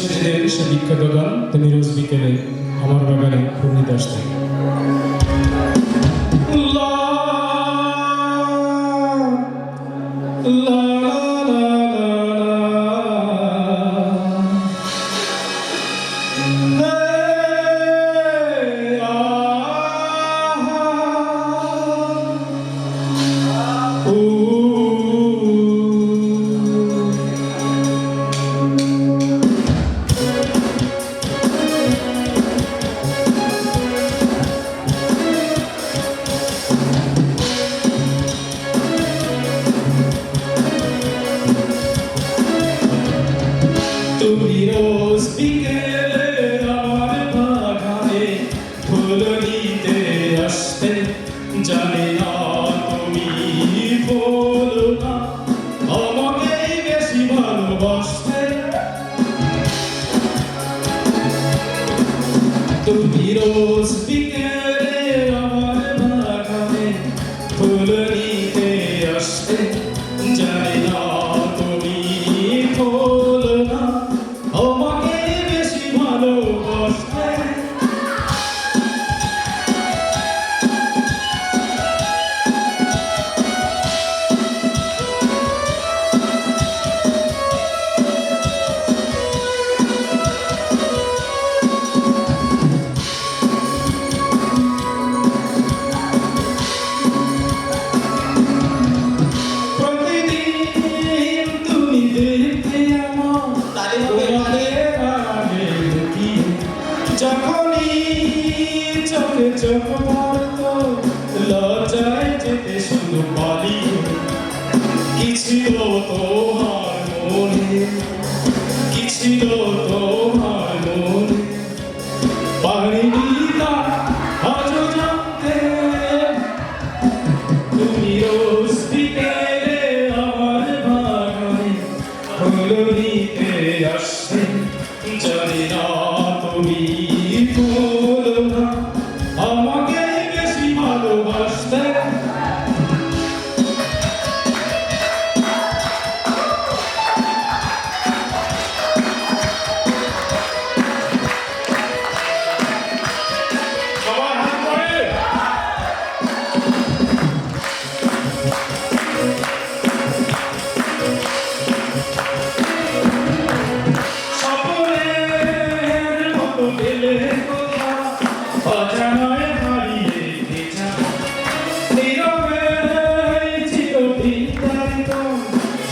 বিশ্বজিতের সে বিখ্যাত গান তুমি রোজ বিকেলে আমার বাগানে পূর্ণিত আসতে তুমি রোজ বিকেলে যখনই চোখে চোখ পড়তো লজ্জায় যেতে শুধু পালিয়ে কি ছিল তোমার মনে? কি ছিল তোমার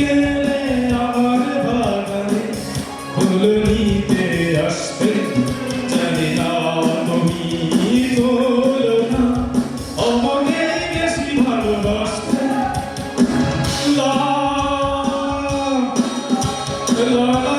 বিকেলে আমার বাগানে ফুল নিতে আসতে জানি না তুমি বলো না আমাকে বেশি ভালোবাসতে। la la